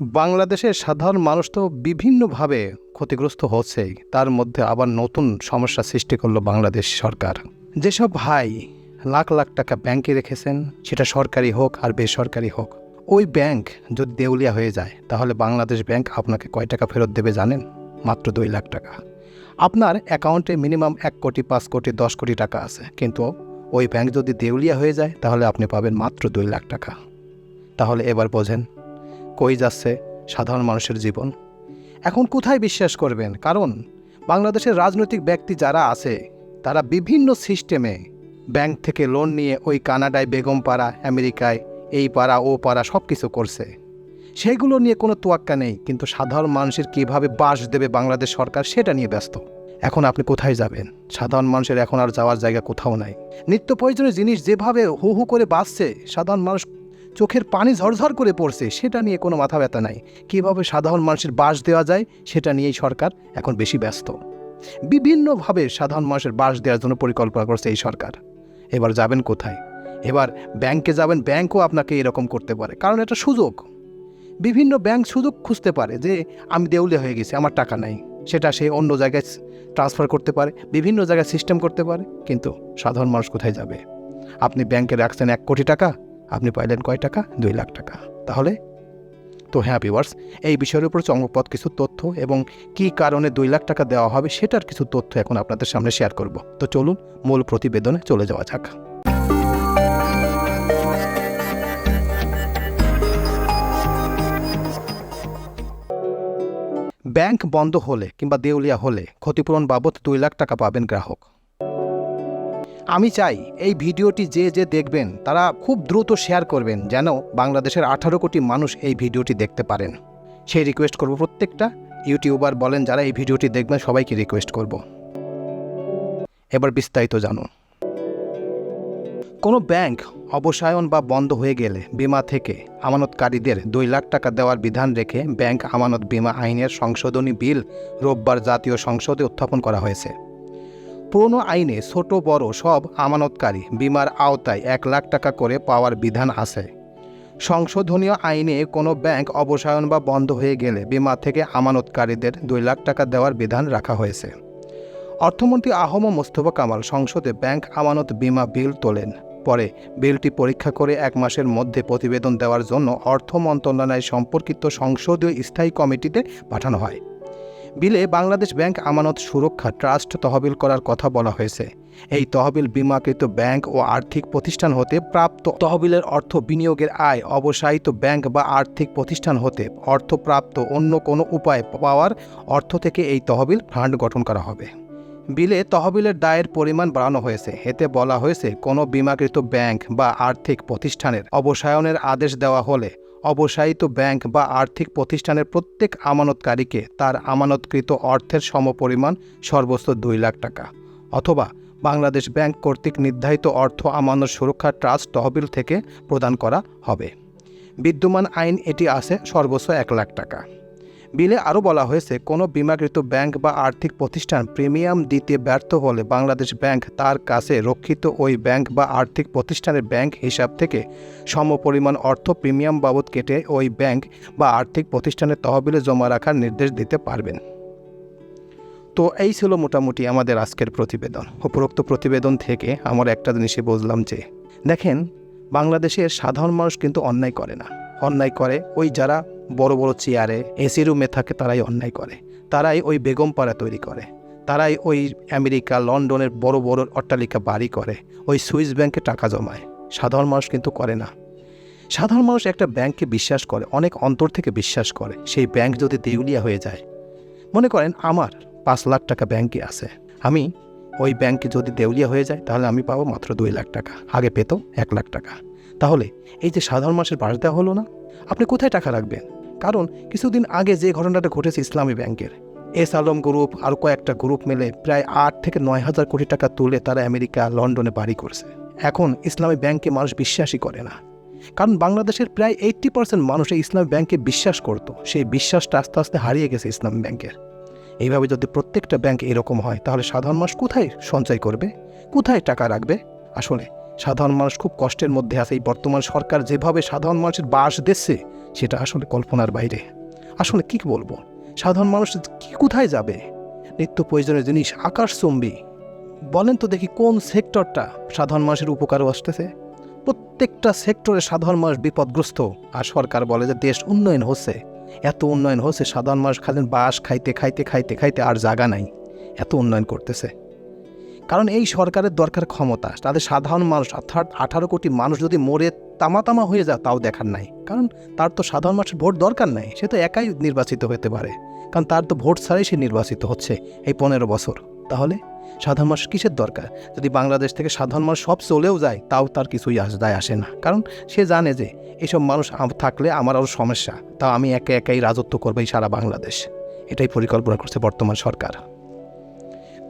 বাংলাদেশের সাধারণ মানুষ তো বিভিন্নভাবে ক্ষতিগ্রস্ত হচ্ছেই। তার মধ্যে আবার নতুন সমস্যা সৃষ্টি করল বাংলাদেশ সরকার। যেসব ভাই লাখ লাখ টাকা ব্যাংকে রেখেছেন, সেটা সরকারি হোক আর বেসরকারি হোক, ওই ব্যাংক যদি দেউলিয়া হয়ে যায়, তাহলে বাংলাদেশ ব্যাংক আপনাকে কয় টাকা ফেরত দেবে জানেন? মাত্র দুই লাখ টাকা। আপনার অ্যাকাউন্টে মিনিমাম এক কোটি, পাঁচ কোটি, দশ কোটি টাকা আছে। কিন্তু ওই ব্যাংক যদি দেউলিয়া হয়ে যায়, তাহলে আপনি পাবেন মাত্র দুই লাখ টাকা। তাহলে এবার বোঝেন কই যাচ্ছে সাধারণ মানুষের জীবন? এখন কোথায় বিশ্বাস করবেন? কারণ বাংলাদেশের রাজনৈতিক ব্যক্তি যারা আছে, তারা বিভিন্ন সিস্টেমে ব্যাংক থেকে লোন নিয়ে ওই কানাডায় বেগমপাড়া আমেরিকায় এই পাড়া, ও পাড়া সব কিছু করছে। সেগুলো নিয়ে কোনো তোয়াক্কা নেই, কিন্তু সাধারণ মানুষের কীভাবে বাস দেবে বাংলাদেশ সরকার সেটা নিয়ে ব্যস্ত। এখন আপনি কোথায় যাবেন? সাধারণ মানুষের এখন আর যাওয়ার জায়গা কোথাও নাই। নিত্য প্রয়োজনীয় জিনিস যেভাবে হু হু করে বাঁচছে, সাধারণ মানুষ চোখের পানি ঝরঝর করে পড়ছে, সেটা নিয়ে কোনো মাথা ব্যথা নাই। কীভাবে সাধারণ মানুষের বাস দেওয়া যায়, সেটা নিয়েই সরকার এখন বেশি ব্যস্ত। বিভিন্নভাবে সাধারণ মানুষের বাস দেওয়ার জন্য পরিকল্পনা করছে এই সরকার। এবার যাবেন কোথায়? এবার ব্যাংকে যাবেন, ব্যাংকও আপনাকে এরকম করতে পারে, কারণ এটা সুযোগ। বিভিন্ন ব্যাংক সুযোগ খুঁজতে পারে যে, আমি দেউলে হয়ে গেছি, আমার টাকা নাই। সেটা সে অন্য জায়গায় ট্রান্সফার করতে পারে, বিভিন্ন জায়গায় সিস্টেম করতে পারে, কিন্তু সাধারণ মানুষ কোথায় যাবে? আপনি ব্যাংকে রাখছেন এক কোটি টাকা আপনি পাইলেন কয় টাকা? দুই লাখ টাকা। তাহলে? তো হ্যাঁ ভিওয়ার্স এই বিষয়ের উপর চমকপথ কিছু তথ্য এবং কী কারণে দুই লাখ টাকা দেওয়া হবে সেটার কিছু তথ্য এখন আপনাদের সামনে শেয়ার করব। তো চলুন, মূল প্রতিবেদনে চলে যাওয়া যাক। ব্যাংক বন্ধ হলে কিংবা দেউলিয়া হলে ক্ষতিপূরণ বাবদ দুই লাখ টাকা পাবেন গ্রাহক। আমি চাই এই ভিডিওটি যে যে দেখবেন, তারা খুব দ্রুত শেয়ার করবেন যেন বাংলাদেশের আঠারো কোটি মানুষ এই ভিডিওটি দেখতে পারেন। সেই রিকোয়েস্ট করব প্রত্যেকটা ইউটিউবার বলেন যারা এই ভিডিওটি দেখবেন, সবাইকে রিকোয়েস্ট করব। এবার বিস্তারিত জানুন। কোনো ব্যাংক অবসায়ন বা বন্ধ হয়ে গেলে বিমা থেকে আমানতকারীদের দুই লাখ টাকা দেওয়ার বিধান রেখে ব্যাংক আমানত বিমা আইনের সংশোধনী বিল রোববার জাতীয় সংসদে উত্থাপন করা হয়েছে। পুরনো আইনে ছোট, বড় সব আমানতকারী বিমার আওতায় এক লাখ টাকা করে পাওয়ার বিধান আছে। সংশোধনীয় আইনে কোনো ব্যাংক অবসায়ন বা বন্ধ হয়ে গেলে বিমা থেকে আমানতকারীদের দুই লাখ টাকা দেওয়ার বিধান রাখা হয়েছে। অর্থমন্ত্রী আহম মোস্তফা কামাল সংসদে ব্যাংক আমানত বিমা বিল তোলেন। পরে বিলটি পরীক্ষা করে এক মাসের মধ্যে প্রতিবেদন দেওয়ার জন্য অর্থ মন্ত্রণালয় সম্পর্কিত সংসদীয় স্থায়ী কমিটিতে পাঠানো হয়। বিলে বাংলাদেশ ব্যাংক আমানত সুরক্ষা ট্রাস্ট তহবিল করার কথা বলা হয়েছে। এই তহবিল বিমাকৃত ব্যাংক ও আর্থিক প্রতিষ্ঠান হতে প্রাপ্ত তহবিলের অর্থ বিনিয়োগের আয় অবসায়িত ব্যাংক বা আর্থিক প্রতিষ্ঠান হতে অর্থপ্রাপ্ত অন্য কোনো উপায় পাওয়ার অর্থ থেকে এই তহবিল ফান্ড গঠন করা হবে। বিলে তহবিলের দায়ের পরিমাণ বাড়ানো হয়েছে। এতে বলা হয়েছে, কোনো বিমাকৃত ব্যাংক বা আর্থিক প্রতিষ্ঠানের অবসায়নের আদেশ দেওয়া হলে অবসায়িত ব্যাংক বা আর্থিক প্রতিষ্ঠানের প্রত্যেক আমানতকারীকে তার আমানতকৃত অর্থের সমপরিমাণ সর্বোচ্চ দুই লাখ টাকা অথবা বাংলাদেশ ব্যাংক কর্তৃক নির্ধারিত অর্থ আমানত সুরক্ষা ট্রাস্ট তহবিল থেকে প্রদান করা হবে। বিদ্যমান আইন এটি আছে সর্বস্ব এক লাখ টাকা। বিলে আরও বলা হয়েছে, কোনো বিমাকৃত ব্যাংক বা আর্থিক প্রতিষ্ঠান প্রিমিয়াম দিতে ব্যর্থ হলে বাংলাদেশ ব্যাংক তার কাছে রক্ষিত ওই ব্যাংক বা আর্থিক প্রতিষ্ঠানের ব্যাংক হিসাব থেকে সমপরিমাণ অর্থ প্রিমিয়াম বাবদ কেটে ওই ব্যাংক বা আর্থিক প্রতিষ্ঠানের তহবিলে জমা রাখার নির্দেশ দিতে পারবেন। তো এই ছিল মোটামুটি আমাদের আজকের প্রতিবেদন। উপরোক্ত প্রতিবেদন থেকে আমার একটা জিনিসই বুঝলাম যে, দেখেন, বাংলাদেশের সাধারণ মানুষ কিন্তু অন্যায় করে না। অন্যায় করে। ওই যারা বড় বড় চেয়ারে, এসি রুমে থাকে, তারাই অন্যায় করে। তারাই ওই বেগম পাড়া তৈরি করে। তারাই ওই আমেরিকা, লন্ডনের বড় বড় অট্টালিকা বাড়ি করে। ওই সুইস ব্যাংকে টাকা জমায়। সাধারণ মানুষ কিন্তু করে না। সাধারণ মানুষ একটা ব্যাংককে বিশ্বাস করে, অনেক অন্তর থেকে বিশ্বাস করে। সেই ব্যাংক যদি দেউলিয়া হয়ে যায়, মনে করেন আমার পাঁচ লাখ টাকা ব্যাংকে আছে। আমি ওই ব্যাংকে যদি দেউলিয়া হয়ে যায়, তাহলে আমি পাবো মাত্র দুই লাখ টাকা। আগে পেত এক লাখ টাকা। তাহলে এই যে সাধারণ মানুষের বাস দেওয়া হলো না, আপনি কোথায় টাকা রাখবেন? কারণ কিছুদিন আগে যে ঘটনাটা ঘটেছে ইসলামী ব্যাংকের, এস আলম গ্রুপ আর কয়েকটা গ্রুপ মিলে প্রায় আট থেকে নয় হাজার কোটি টাকা তুলে তারা আমেরিকা, লন্ডনে বাড়ি করছে। এখন ইসলামী ব্যাংকে মানুষ বিশ্বাসই করে না। কারণ বাংলাদেশের প্রায় এইট্টি পার্সেন্ট মানুষ এই ইসলামী ব্যাংকে বিশ্বাস করতো। সেই বিশ্বাসটা আস্তে আস্তে হারিয়ে গেছে ইসলামী ব্যাংকের। এইভাবে যদি প্রত্যেকটা ব্যাংক এরকম হয়, তাহলে সাধারণ মানুষ কোথায় সঞ্চয় করবে? কোথায় টাকা রাখবে? আসলে সাধারণ মানুষ খুব কষ্টের মধ্যে আছে। এই বর্তমান সরকার যেভাবে সাধারণ মানুষের বাস দিচ্ছে, সেটা আসলে কল্পনার বাইরে। আসলে কি বলব? সাধারণ মানুষ কি কোথায় যাবে? নিত্য প্রয়োজনীয় জিনিস আকাশচম্বী বলেন তো দেখি কোন সেক্টরটা সাধারণ মানুষের উপকারও আসতেছে? প্রত্যেকটা সেক্টরে সাধারণ মানুষ বিপদগ্রস্ত। আর সরকার বলে যে দেশ উন্নয়ন হচ্ছে। এত উন্নয়ন হচ্ছে, সাধারণ মানুষ খালেন বাস খাইতে খাইতে খাইতে খাইতে আর জায়গা নাই। এত উন্নয়ন করতেছে। কারণ এই সরকারের দরকার ক্ষমতা। তাদের সাধারণ মানুষ, অর্থাৎ আঠারো কোটি মানুষ যদি মরে তামা তামা হয়ে যায়, তাও দেখার নাই। কারণ তার তো সাধারণ মানুষের ভোট দরকার নাই, সে তো একাই নির্বাচিত হতে পারে। কারণ তার তো ভোট ছাড়াই সে নির্বাচিত হচ্ছে এই পনেরো বছর। তাহলে সাধারণ মানুষ কিসের দরকার? যদি বাংলাদেশ থেকে সাধারণ মানুষ সব চলেও যায়, তাও তার কিছুই যায় আসে না। কারণ সে জানে যে এইসব মানুষ থাকলে আমার আরও সমস্যা। তাও আমি একে একাই রাজত্ব করব সারা বাংলাদেশ। এটাই পরিকল্পনা করছে বর্তমান সরকার।